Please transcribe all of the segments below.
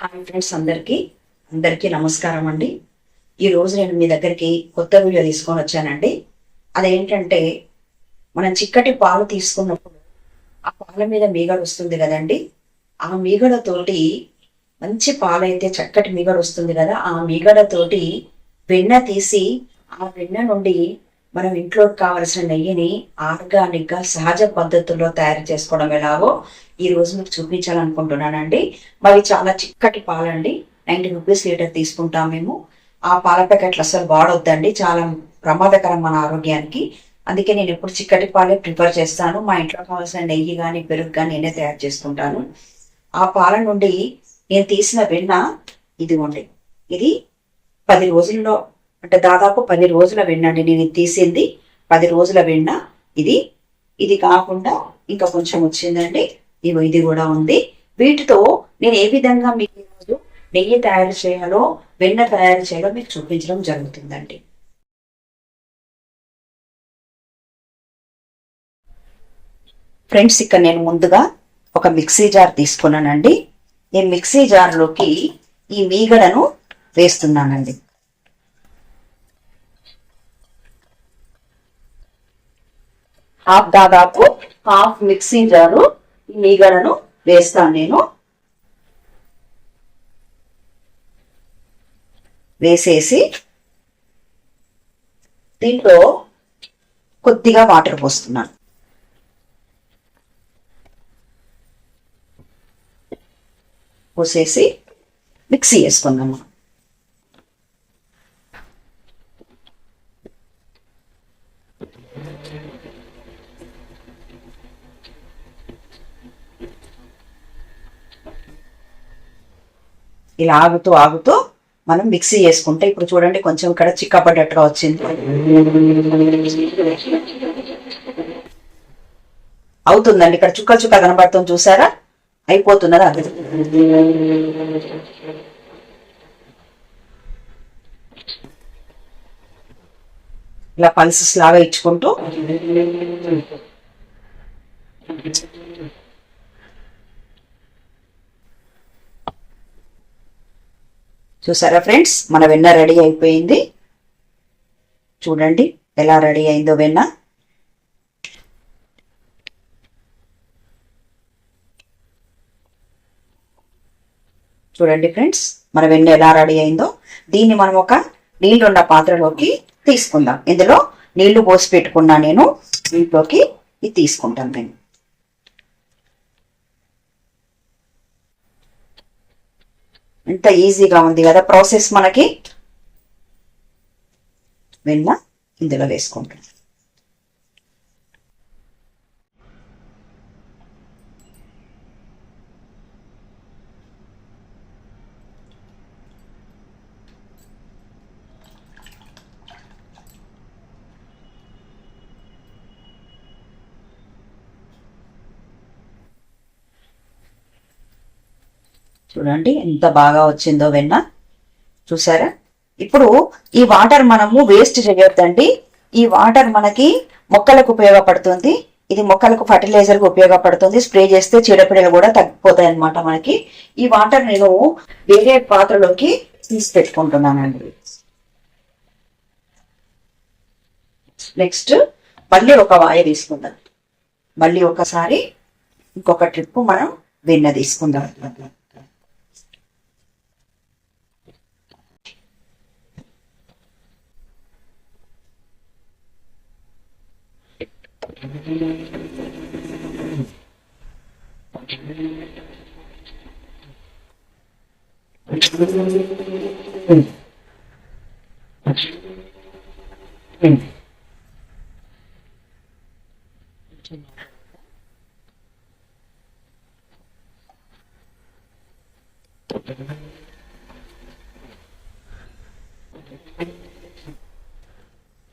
Hi friends అందరికీ. అందరికీ నమస్కారం అండి. ఈ రోజు నేను మీ దగ్గరికి కొత్త వీడియో తీసుకొని వచ్చానండి. అదేంటంటే మనం చిక్కటి పాలు తీసుకున్నప్పుడు ఆ పాల మీద మీగడ వస్తుంది కదండి. ఆ మీగడతోటి మంచి పాలైతే చక్కటి మీగడ వస్తుంది కదా. ఆ మీగడతోటి వెన్న తీసి ఆ వెన్న నుండి మనం ఇంట్లోకి కావలసిన నెయ్యిని ఆర్గానిక్గా సహజ పద్ధతుల్లో తయారు చేసుకోవడం ఎలాగో ఈ రోజు మీకు చూపించాలనుకుంటున్నానండి. మరి చాలా చిక్కటి పాలండి. నైన్టీ రూపీస్ లీటర్ తీసుకుంటాం మేము. ఆ పాల ప్యాకెట్లు అసలు వాడొద్దండి. చాలా ప్రమాదకరం మన ఆరోగ్యానికి. అందుకే నేను ఎప్పుడు చిక్కటి పాలే ప్రిఫర్ చేస్తాను. మా ఇంట్లో కావాల్సిన నెయ్యి కానీ పెరుగు కానీ నేనే తయారు చేసుకుంటాను. ఆ పాల నుండి నేను తీసిన వెన్న ఇదిగోండి. ఇది పది రోజుల్లో అంటే దాదాపు పది రోజుల వెన్న అండి నేను తీసింది. పది రోజుల వెన్న ఇది. ఇది కాకుండా ఇంకా కొంచెం వచ్చిందండి. ఇగో ఇది కూడా ఉంది. వీటితో నేను ఏ విధంగా మీకు ఈరోజు నెయ్యి తయారు చేయాలో వెన్న తయారు చేయాలో మీకు చూపించడం జరుగుతుందండి. ఫ్రెండ్స్ ఇక్కడ నేను ముందుగా ఒక మిక్సీ జార్ తీసుకున్నానండి. ఈ మిక్సీ జార్లోకి ఈ మీగడను వేస్తున్నానండి. హాఫ్ దాదాపు హాఫ్ మిక్సీ జారు మీగడను వేస్తాను నేను. వేసేసి దీంట్లో కొద్దిగా వాటర్ పోస్తున్నాను. పోసేసి మిక్సీ వేసుకుందాము ఇలా ఆగుతూ ఆగుతూ మనం మిక్సీ చేసుకుంటే ఇప్పుడు చూడండి కొంచెం ఇక్కడ చిక్కపడ్డట్టుగా వచ్చింది. అవుతుందండి ఇక్కడ చుక్క చుక్క కనబడుతుంది చూసారా? అయిపోతున్నది? అది ఇలా పల్సెస్ లాగా ఇచ్చుకుంటూ చూసారా ఫ్రెండ్స్? మన వెన్న రెడీ అయిపోయింది. చూడండి ఎలా రెడీ అయిందో వెన్న. చూడండి ఫ్రెండ్స్ మన వెన్న ఎలా రెడీ అయిందో. దీన్ని మనం ఒక నీళ్ళున్న పాత్రలోకి తీసుకుందాం. ఇందులో నీళ్ళు పోసి పెట్టుకున్నా నేను దీంట్లోకి ఇది తీసుకుంటాను నేను. ఎంత ఈజీగా ఉంది కదా ప్రాసెస్ మనకి. వెన్న ఇందులో వేసుకుంటాం చూడండి ఎంత బాగా వచ్చిందో వెన్న. చూసారా? ఇప్పుడు ఈ వాటర్ మనము వేస్ట్ చేయొద్దండి. ఈ వాటర్ మనకి మొక్కలకు ఉపయోగపడుతుంది. ఇది మొక్కలకు ఫర్టిలైజర్గా ఉపయోగపడుతుంది. స్ప్రే చేస్తే చీడపీడలు కూడా తగ్గిపోతాయి అనమాట మనకి. ఈ వాటర్ నేను వేరే పాత్రలోకి తీసి పెట్టుకుంటున్నానండి నెక్స్ట్ మళ్ళీ ఒక వాయ తీసుకుందాం. మళ్ళీ ఒకసారి ఇంకొక ట్రిప్ మనం వెన్న తీసుకుందాం.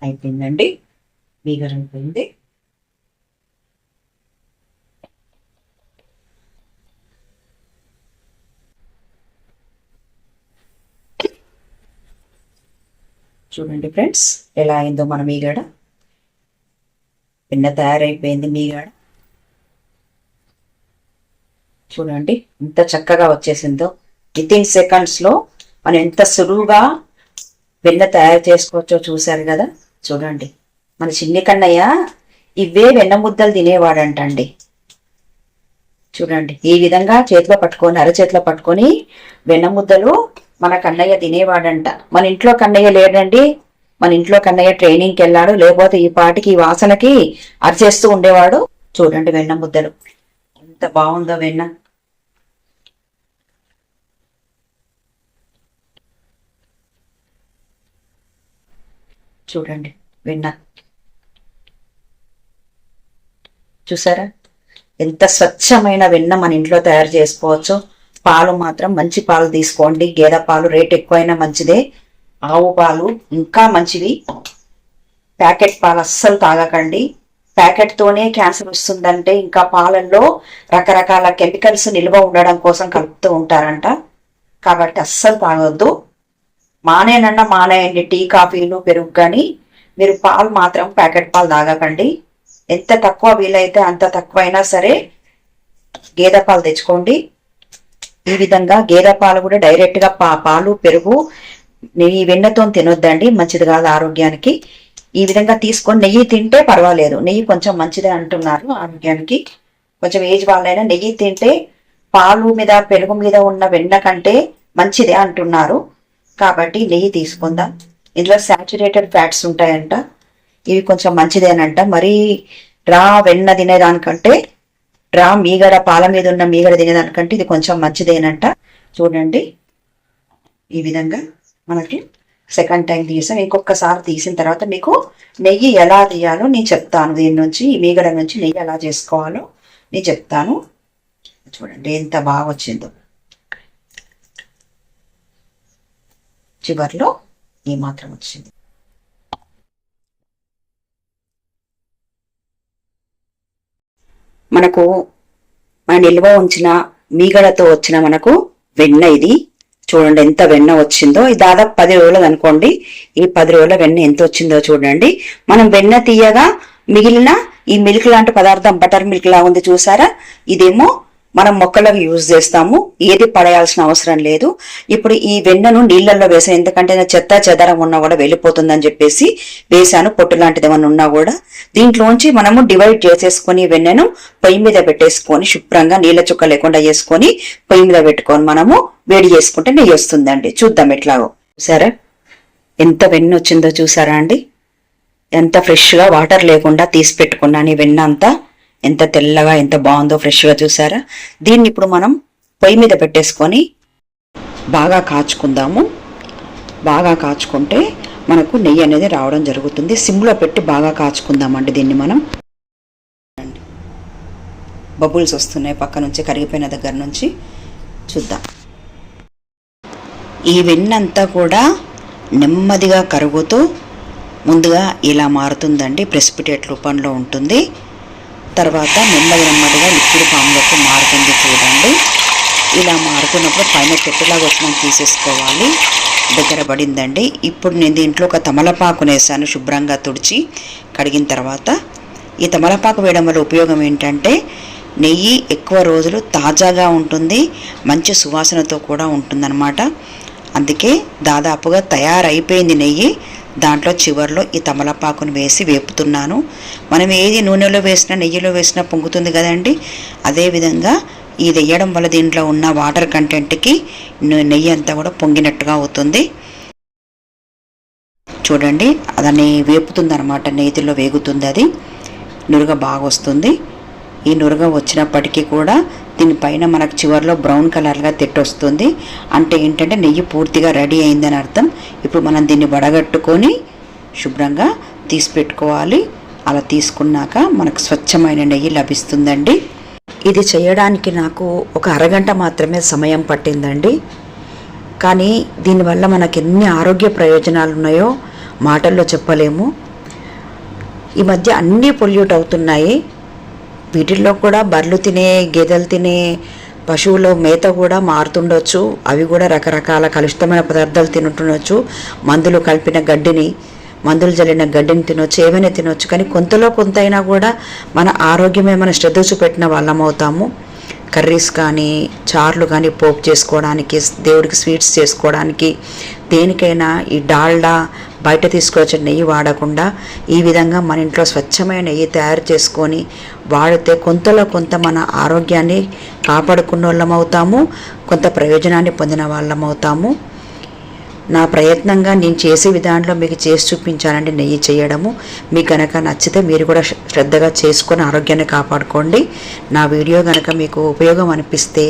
అయిపోయిందండి. మీగర్ అయిపోయింది. చూడండి ఫ్రెండ్స్ ఎలా అయిందో మన మీగడ. పిన్న తయారైపోయింది మీగడ. చూడండి ఎంత చక్కగా వచ్చేసిందో. వితిన్ సెకండ్స్ సెకండ్స్లో మనం ఎంత సులువుగా వెన్న తయారు చేసుకోవచ్చో చూశారు కదా. చూడండి మన చిన్ని కన్నయ్య ఇవే వెన్న ముద్దలు తినేవాడంటండి. చూడండి. ఈ విధంగా చేతిలో పట్టుకొని అరచేతిలో పట్టుకొని వెన్న ముద్దలు మన కన్నయ్య తినేవాడంట. మన ఇంట్లో కన్నయ్య లేడండి. మన ఇంట్లో కన్నయ్య ట్రైనింగ్కి వెళ్ళాడు లేకపోతే ఈ పాటికి ఈ వాసనకి అరిచేస్తూ ఉండేవాడు. చూడండి వెన్న ముద్దలు. ఎంత బాగుందో వెన్న. చూడండి వెన్న. చూసారా? ఎంత స్వచ్ఛమైన వెన్న మన ఇంట్లో తయారు చేసుకోవచ్చు? పాలు మాత్రం మంచి పాలు తీసుకోండి. గేదె పాలు రేట్ ఎక్కువైనా మంచిదే. ఆవు పాలు ఇంకా మంచివి. ప్యాకెట్ పాలు అస్సలు తాగకండి. ప్యాకెట్తోనే క్యాన్సర్ వస్తుందంటే ఇంకా పాలల్లో రకరకాల కెమికల్స్ నిల్వ ఉండడం కోసం కలుపుతూ ఉంటారంట. కాబట్టి అస్సలు తాగొద్దు. మానేనన్నా మానేయండి. టీ కాఫీలు పెరుగు కానీ మీరు పాలు మాత్రం ప్యాకెట్ పాలు తాగకండి. ఎంత తక్కువ వీలైతే అంత తక్కువైనా సరే గేదె పాలు తెచ్చుకోండి. ఈ విధంగా గేదె పాలు కూడా డైరెక్ట్గా పా పాలు పెరుగు నెయ్యి వెన్నతో తినొద్దండి. మంచిది కాదు ఆరోగ్యానికి. ఈ విధంగా తీసుకొని నెయ్యి తింటే పర్వాలేదు. నెయ్యి కొంచెం మంచిదే అంటున్నారు ఆరోగ్యానికి. కొంచెం ఏజ్ వాళ్ళైనా నెయ్యి తింటే పాలు మీద పెరుగు మీద ఉన్న వెన్న కంటే మంచిదే అంటున్నారు. కాబట్టి నెయ్యి తీసుకుందాం. ఇందులో శాచురేటెడ్ ఫ్యాట్స్ ఉంటాయంట. ఇవి కొంచెం మంచిదేనంట. మరీ రా వెన్న తినేదానికంటే రా మీగడ పాల మీద ఉన్న మీగడ తినేదానికంటే ఇది కొంచెం మంచిదేనంట. చూడండి. ఈ విధంగా మనకి సెకండ్ టైం తీసాం. ఇంకొకసారి తీసిన తర్వాత మీకు నెయ్యి ఎలా తీయాలో నేను చెప్తాను. దీని నుంచి ఈ మీగడ నుంచి నెయ్యి ఎలా చేసుకోవాలో నేను చెప్తాను. చూడండి ఎంత బాగా వచ్చిందో. చివర్లో ఈ మాత్రం వచ్చింది. మనకు మన నిల్వ ఉంచిన మీగడతో వచ్చిన మనకు వెన్న ఇది. చూడండి ఎంత వెన్న వచ్చిందో. ఇది దాదాపు పది రోజులు అనుకోండి. ఈ పది రోజుల వెన్న ఎంత వచ్చిందో చూడండి. మనం వెన్న తీయగా మిగిలిన ఈ మిల్క్ లాంటి పదార్థం బటర్ మిల్క్ లా ఉంది చూసారా? ఇదేమో మనం మొక్కలకు యూజ్ చేస్తాము. ఏది పడేయాల్సిన అవసరం లేదు. ఇప్పుడు ఈ వెన్నను నీళ్ళల్లో వేసాను. ఎందుకంటే నా చెత్త చెదరం ఉన్నా కూడా వెళ్ళిపోతుందని చెప్పేసి వేసాను పొట్టు లాంటిది ఏమన్నా ఉన్నా కూడా. దీంట్లోంచి మనము డివైడ్ చేసేసుకొని వెన్నను పొయ్యి మీద పెట్టేసుకొని శుభ్రంగా నీళ్ళ చుక్క లేకుండా వేసుకొని పొయ్యి మీద పెట్టుకొని మనము వేడి చేసుకుంటే నెయ్యి వస్తుందండి. చూద్దాం ఎట్లాగో. చూసారా? ఎంత వెన్న వచ్చిందో చూసారా అండి? ఎంత ఫ్రెష్గా వాటర్ లేకుండా తీసి పెట్టుకున్నాను ఈ వెన్న అంతా ఎంత తెల్లగా ఎంత బాగుందో ఫ్రెష్గా చూసారా? దీన్ని ఇప్పుడు మనం పొయ్యి మీద పెట్టేసుకొని బాగా కాచుకుందాము. బాగా కాచుకుంటే మనకు నెయ్యి అనేది రావడం జరుగుతుంది. సిమ్లో పెట్టి బాగా కాచుకుందామండి దీన్ని మనం. బబుల్స్ వస్తున్నాయి పక్క నుంచి కరిగిపోయిన దగ్గర నుంచి. చూద్దాం. ఈ వెన్నంతా కూడా నెమ్మదిగా కరుగుతూ ముందుగా ఇలా మారుతుందండి. ప్రెసిపిటేట్ రూపంలో ఉంటుంది. తర్వాత నెమ్మది నెమ్మదిగా లిక్విడ్ ఫామ్లోకి మారుతుంది చూడండి. ఇలా మారుతున్నప్పుడు పైన చెట్టులాగా వచ్చినాక తీసేసుకోవాలి. దగ్గర పడిందండి. ఇప్పుడు నేను దీంట్లో ఒక తమలపాకు వేసాను శుభ్రంగా తుడిచి కడిగిన తర్వాత. ఈ తమలపాకు వేయడం వల్ల ఉపయోగం ఏంటంటే నెయ్యి ఎక్కువ రోజులు తాజాగా ఉంటుంది మంచి సువాసనతో కూడా ఉంటుందన్నమాట. అందుకే దాదాపుగా తయారైపోయింది నెయ్యి. దాంట్లో చివర్లో ఈ తమలపాకును వేసి వేపుతున్నాను. మనం ఏది నూనెలో వేసినా నెయ్యిలో వేసినా పొంగుతుంది కదండి. అదేవిధంగా ఇది వేయడం వల్ల దీంట్లో ఉన్న వాటర్ కంటెంట్కి నెయ్యి అంతా కూడా పొంగినట్టుగా అవుతుంది. చూడండి దాన్ని వేపుతుంది అనమాట నేతిలో వేగుతుంది అది. నురుగ బాగా వస్తుంది ఈ నురగ వచ్చినప్పటికీ కూడా దీనిపైన మనకు చివర్లో బ్రౌన్ కలర్గా తిట్టొస్తుంది. అంటే ఏంటంటే నెయ్యి పూర్తిగా రెడీ అయిందని అర్థం. ఇప్పుడు మనం దీన్ని వడగట్టుకొని శుభ్రంగా తీసి పెట్టుకోవాలి అలా తీసుకున్నాక మనకు స్వచ్ఛమైన నెయ్యి లభిస్తుందండి. ఇది చేయడానికి నాకు ఒక అరగంట మాత్రమే సమయం పట్టిందండి. కానీ దీనివల్ల మనకు ఎన్ని ఆరోగ్య ప్రయోజనాలు ఉన్నాయో మాటల్లో చెప్పలేము. ఈ మధ్య అన్నీ పొల్యూట్ అవుతున్నాయి. వీటిల్లో కూడా బర్రెలు తినే గేదెలు తినే పశువుల మేత కూడా మారుతుండొచ్చు. అవి కూడా రకరకాల కలుషితమైన పదార్థాలు తింటుండొచ్చు మందులు కలిపిన గడ్డిని మందులు జల్లిన గడ్డిని తినొచ్చు ఏమైనా తినొచ్చు. కానీ కొంతలో కొంత అయినా కూడా మన ఆరోగ్యమే మన శ్రద్ధ చూపెట్టిన వాళ్ళం అవుతాము. కర్రీస్ కానీ చార్లు కానీ పోపు చేసుకోవడానికి దేవుడికి స్వీట్స్ చేసుకోవడానికి దేనికైనా ఈ డాల్డా బయట తీసుకొచ్చే నెయ్యి వాడకుండా ఈ విధంగా మన ఇంట్లో స్వచ్ఛమైన నెయ్యి తయారు చేసుకొని వాడితే కొంతలో కొంత మన ఆరోగ్యాన్ని కాపాడుకున్న వాళ్ళం అవుతాము కొంత ప్రయోజనాన్ని పొందిన వాళ్ళం అవుతాము. నా ప్రయత్నంగా నేను చేసే విధానంలో మీకు చేసి చూపించానండి నెయ్యి చేయడము. మీకు కనుక నచ్చితే మీరు కూడా శ్రద్ధగా చేసుకొని ఆరోగ్యాన్ని కాపాడుకోండి. నా వీడియో కనుక మీకు ఉపయోగం అనిపిస్తే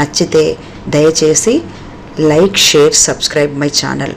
నచ్చితే దయచేసి like share subscribe my channel.